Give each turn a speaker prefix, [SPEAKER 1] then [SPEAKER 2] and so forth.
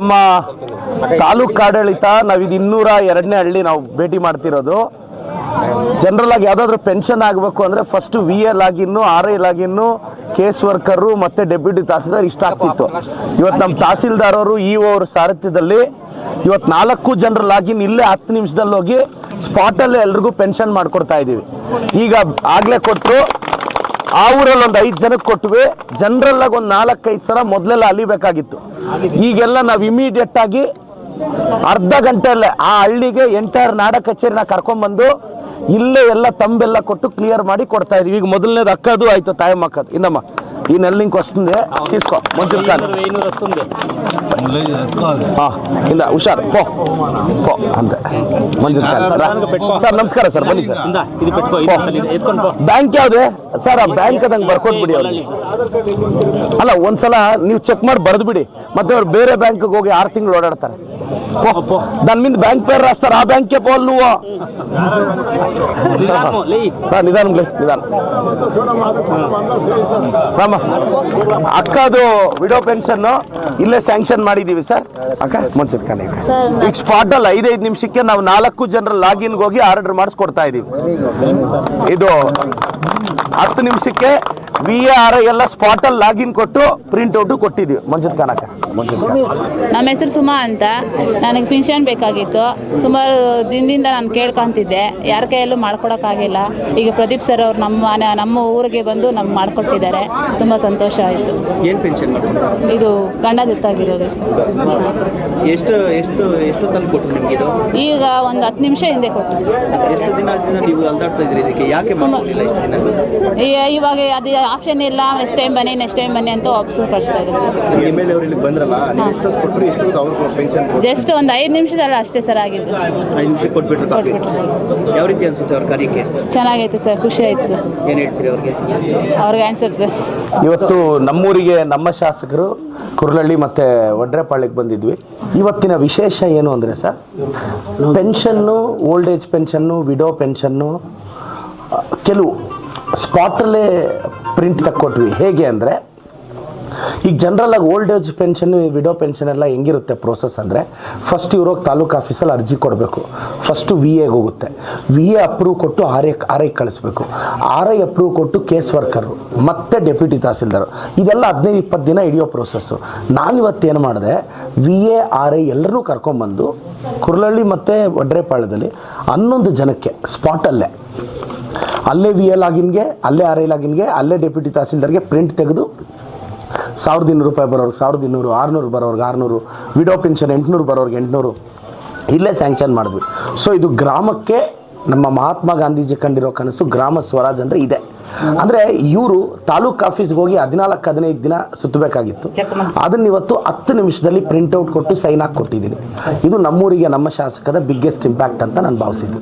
[SPEAKER 1] ನಮ್ಮ ತಾಲೂಕು ಆಡಳಿತ, ನಾವಿದು ಇನ್ನೂರ ಎರಡನೇ ಹಳ್ಳಿ ನಾವು ಭೇಟಿ ಮಾಡ್ತಿರೋದು. ಜನರಲ್ ಆಗಿ ಯಾವುದಾದ್ರೂ ಪೆನ್ಷನ್ ಆಗಬೇಕು ಅಂದರೆ ಫಸ್ಟ್ ವಿ ಎಲ್ ಆಗಿನ್ನು ಆರ್ ಐ ಲಾಗಿನ್ನು ಕೇಸ್ ವರ್ಕರು ಮತ್ತು ಡೆಪ್ಯೂಟಿ ತಹಸೀಲ್ದಾರ್ ಇಷ್ಟ ಆಗ್ತಿತ್ತು. ಇವತ್ತು ನಮ್ಮ ತಹಸೀಲ್ದಾರ್ ಅವರು ಇ ಒ ಅವ್ರ ಸಾರಥ್ಯದಲ್ಲಿ ಇವತ್ತು ನಾಲ್ಕು ಜನರ ಲಾಗಿನ್ ಇಲ್ಲೇ ಹತ್ತು ನಿಮಿಷದಲ್ಲಿ ಹೋಗಿ ಸ್ಪಾಟಲ್ಲೇ ಎಲ್ರಿಗೂ ಪೆನ್ಷನ್ ಮಾಡ್ಕೊಡ್ತಾ ಇದ್ದೀವಿ ಈಗ ಆಗಲೇ ಕೊಟ್ಟರು ಆ ಊರಲ್ಲಿ ಒಂದು ಐದು ಜನಕ್ಕೆ ಕೊಟ್ಟುವೆ ಜನರಲ್ ಒಂದು ನಾಲ್ಕೈದು ಸಲ ಮೊದಲೆಲ್ಲ ಅಲಿಬೇಕಾಗಿತ್ತು. ಈಗೆಲ್ಲ ನಾವು ಇಮಿಡಿಯೇಟ್ ಆಗಿ ಅರ್ಧ ಗಂಟೆಯಲ್ಲೇ ಆ ಹಳ್ಳಿಗೆ ಎಂಟೈರ್ ನಾಡ ಕಚೇರಿನ ಕರ್ಕೊಂಡ್ಬಂದು ಇಲ್ಲೇ ಎಲ್ಲ ತಂಬೆಲ್ಲ ಕೊಟ್ಟು ಕ್ಲಿಯರ್ ಮಾಡಿ ಕೊಡ್ತಾ ಇದೀವಿ. ಈಗ ಮೊದಲನೇದು ಅಕ್ಕದು ಆಯ್ತು ತಾಯಮ್ಮ ಅಕ್ಕದು ಇನ್ನಮ್ಮ ఈ నెల ఇంక వస్తుంది తీసుకో మంజూరు కాదు
[SPEAKER 2] వెయ్యి వస్తుంది
[SPEAKER 1] ఆ, ఇందా హుషారు పో పో అంతే మంజూరు కాదు ಸರ್ ನಮಸ್ಕಾರ ಸರ್ ಬನ್ನಿ ಸರ್
[SPEAKER 2] ಇಂದ ಇದು పెట్టుకೋ ಇದು ಅಸಲು ಇದೆ. ಎತ್ಕೊಂಡು ಪೋ
[SPEAKER 1] ಬ್ಯಾಂಕ್ ಯಾವ್ದು ಸರ್ ಆ ಬ್ಯಾಂಕ್ ಅದಂಗೆ ಬರ್ಕೊಟ್ಬಿಡಿ ಅವ್ರಿಗೆ ಅಲ್ಲ ಒಂದ್ಸಲ ನೀವು ಚೆಕ್ ಮಾಡಿ ಬರೆದು ಬಿಡಿ ಮತ್ತೆ ಅವ್ರು ಬೇರೆ ಬ್ಯಾಂಕ್ಗೆ ಹೋಗಿ ಆರು ತಿಂಗಳು ಓಡಾಡ್ತಾರೆ
[SPEAKER 2] పో.
[SPEAKER 1] దాని మీద బ్యాంక్ పేరు రాస్తారు ఆ బ్యాంకే పోవాలి నువ్వు
[SPEAKER 2] నిదానము, లేయ్.
[SPEAKER 1] రా, నిదానం లే నిదానం ರಾಮ ಅಕ್ಕದು ವಿಡೋ ಪೆನ್ಷನ್ ಇಲ್ಲೇ ಸ್ಯಾಂಕ್ಷನ್ ಮಾಡಿದೀವಿ ಸರ್ ಅಕ್ಕ ಮುಂಚಿತ ಕಾನೆ ಈಗ ಸ್ಪಾಟ್ ಅಲ್ಲಿ ಐದೈದು ನಿಮಿಷಕ್ಕೆ ನಾವು ನಾಲ್ಕು ಜನರ ಲಾಗಿನ್ ಹೋಗಿ ಆರ್ಡರ್ ಮಾಡಿಸ್ಕೊಡ್ತಾ ಇದೀವಿ. ಇದು ಹತ್ತು ನಿಮಿಷಕ್ಕೆ ವಿ ಆರ್ ಐ ಎಲ್ಲ ಸ್ಪಾಟ್ ಅಲ್ಲಿ ಲಾಗಿನ್ ಕೊಟ್ಟು ಪ್ರಿಂಟ್ ಔಟ್ ಕೊಟ್ಟಿದೀವಿ. ಮಂಜುತ್ ಕನಕ ಮಂಜುತ್ ಖಾನ್
[SPEAKER 3] ನಮ್ಮ ಹೆಸರು ಸುಮಾ ಅಂತ. ನನಗೆ ಪಿನ್ಷನ್ ಬೇಕಾಗಿತ್ತು. ಸುಮಾರು ದಿನದಿಂದ ನಾನು ಕೇಳ್ಕೊಂತಿದ್ದೆ. ಯಾರ ಕೈಯಲ್ಲೂ ಮಾಡ್ಕೊಡೋಕ್ಕಾಗಿಲ್ಲ. ಈಗ ಪ್ರದೀಪ್ ಸರ್ ಅವ್ರು ನಮ್ಮ ಮನೆ ನಮ್ಮ ಊರಿಗೆ ಬಂದು ನಮ್ಗೆ ಮಾಡಿಕೊಟ್ಟಿದ್ದಾರೆ. ತುಂಬ ಸಂತೋಷ ಆಯಿತು.
[SPEAKER 4] ಏನು ಪೆನ್ಷನ್
[SPEAKER 3] ಇದು ಗಂಡ ಗೊತ್ತಾಗಿರೋದು
[SPEAKER 4] ಎಷ್ಟು ಎಷ್ಟು ಎಷ್ಟು ತಂದು ಕೊಟ್ಟರು ನಿಮಗೆ ಇದು?
[SPEAKER 3] ಈಗ ಒಂದು ಹತ್ತು ನಿಮಿಷ ಹಿಂದೆ ಕೊಟ್ಟು
[SPEAKER 4] ಎಷ್ಟು ದಿನ ದಿನ ನೀವು ಅಲ್ದಾಡ್ತಾ ಇದ್ರಿ ಇದಕ್ಕೆ? ಯಾಕೆ ಇಷ್ಟು ದಿನ?
[SPEAKER 3] ಇವಾಗ ಅದು ಆಪ್ಷನ್ ಇಲ್ಲ ನೆಕ್ಸ್ಟ್ ಟೈಮ್ ಬನ್ನಿ ನೆಕ್ಸ್ಟ್ ಟೈಮ್ ಬನ್ನಿ ಅಂತ ವಾಪಸ್ ಕಳಿಸ್ತಾ ಇದೆ ಸರ್.
[SPEAKER 5] ಎಂ ಎಲ್ ಅವರು ಇಲ್ಲಿ ಬಂದ್ರಲ್ಲ ನೀವು ಎಷ್ಟೊತ್ತು ಕೊಟ್ಟರು ಎಷ್ಟೊತ್ತು ಅವ್ರು ಪೆನ್ಷನ್
[SPEAKER 3] ಜಸ್ಟ್ ಒಂದು ಐದು ನಿಮಿಷದಲ್ಲ ಅಷ್ಟೇ ಸರ್ ಆಗಿದ್ದು.
[SPEAKER 4] ಐದು ನಿಮಿಷ ಕೊಟ್ಬಿಟ್ರು ಕಾಪಿ ಯಾವ ರೀತಿ ಅನ್ಸುತ್ತೆ ಅವ್ರ ಕಾರ್ಯಕ್ಕೆ?
[SPEAKER 3] ಚೆನ್ನಾಗೈತೆ ಸರ್ ಖುಷಿ ಆಯ್ತು ಸರ್.
[SPEAKER 4] ಏನು ಹೇಳ್ತೀರಿ ಅವ್ರಿಗೆ?
[SPEAKER 3] ಅವ್ರಿಗೆ ಆನ್ಸರ್ ಸರ್.
[SPEAKER 1] ಇವತ್ತು ನಮ್ಮೂರಿಗೆ ನಮ್ಮ ಶಾಸಕರು ಕುರ್ಲಳ್ಳಿ ಮತ್ತು ಒಡ್ರೆಪಾಳ್ಯಕ್ಕೆ ಬಂದಿದ್ವಿ. ಇವತ್ತಿನ ವಿಶೇಷ ಏನು ಅಂದರೆ sir, pension old age pension widow pension ಕೆಲವು ಸ್ಪಾಟಲ್ಲೇ ಪ್ರಿಂಟ್ ತಕ್ಕೊಟ್ವಿ. ಹೇಗೆ ಅಂದರೆ ಈಗ ಜನರಲ್ ಆಗಿ old age pension widow pension ಎಲ್ಲ ಹೆಂಗಿರುತ್ತೆ ಪ್ರೋಸೆಸ್ ಅಂದರೆ ಫಸ್ಟ್ ಇವ್ರಿಗೆ ತಾಲೂಕು ಆಫೀಸಲ್ಲಿ ಅರ್ಜಿ ಕೊಡಬೇಕು. ಫಸ್ಟು ವಿ ಎಗೆ ಹೋಗುತ್ತೆ. ವಿ ಎ ಅಪ್ರೂವ್ ಕೊಟ್ಟು ಆರ್ ಎ ಆರ್ ಐ ಕಳಿಸ್ಬೇಕು. ಆರ್ ಐ ಅಪ್ರೂವ್ ಕೊಟ್ಟು ಕೇಸ್ ವರ್ಕರು ಮತ್ತೆ ಡೆಪ್ಯೂಟಿ ತಹಸೀಲ್ದಾರು. ಇದೆಲ್ಲ ಹದಿನೈದು, ಇಪ್ಪತ್ತು ದಿನ ಹಿಡಿಯೋ ಪ್ರೋಸೆಸ್ಸು ಏನು ಮಾಡಿದೆ ವಿ ಎ ಆರ್ ಐ ಎಲ್ಲರೂ ಕರ್ಕೊಂಬಂದು ಕುರ್ಲಳ್ಳಿ ಮತ್ತು ವಡ್ರೇಪಾಳ್ಯದಲ್ಲಿ ಹನ್ನೊಂದು ಜನಕ್ಕೆ ಸ್ಪಾಟಲ್ಲೇ ಅಲ್ಲೇ. ವಿ ಎ ಲಾಗಿನ್ಗೆ ಅಲ್ಲೇ ಆರ್ ಐ ಲಾಗಿನ್ಗೆ ಅಲ್ಲೇ ಡೆಪ್ಯೂಟಿ ತಹಸೀಲ್ದಾರ್ಗೆ ಪ್ರಿಂಟ್ ತೆಗೆದು ಸಾವಿರದ ಇನ್ನೂರು ರೂಪಾಯಿ ಬರೋರ್ಗೆ, ಸಾವಿರದ ಇನ್ನೂರು, ಆರುನೂರು ಬರೋರ್ಗೆ, ಆರುನೂರು, ವಿಡೋ ಪೆನ್ಷನ್ ಎಂಟುನೂರು ಬರೋರ್ಗೆ, ಎಂಟುನೂರು. ಇಲ್ಲೇ ಸ್ಯಾಂಕ್ಷನ್ ಮಾಡಿದ್ವಿ. ಸೊ ಇದು ಗ್ರಾಮಕ್ಕೆ ನಮ್ಮ ಮಹಾತ್ಮ ಗಾಂಧೀಜಿ ಕಂಡಿರೋ ಕನಸು, ಗ್ರಾಮ ಸ್ವರಾಜ್ ಅಂದರೆ ಇದೆ. ಅಂದರೆ ಇವರು ತಾಲೂಕು ಆಫೀಸ್ಗೆ ಹೋಗಿ ಹದಿನಾಲ್ಕು, ಹದಿನೈದು ದಿನ ಸುತ್ತಬೇಕಾಗಿತ್ತು. ಅದನ್ನ ಇವತ್ತು ಹತ್ತು ನಿಮಿಷದಲ್ಲಿ ಪ್ರಿಂಟೌಟ್ ಕೊಟ್ಟು ಸೈನ್ ಹಾಕಿ ಕೊಟ್ಟಿದ್ದೀನಿ. ಇದು ನಮ್ಮೂರಿಗೆ, ನಮ್ಮ ಶಾಸಕದ ಬಿಗ್ಗೆಸ್ಟ್ ಇಂಪ್ಯಾಕ್ಟ್ ಅಂತ ನಾನು ಭಾವಿಸಿದ್ದೀನಿ.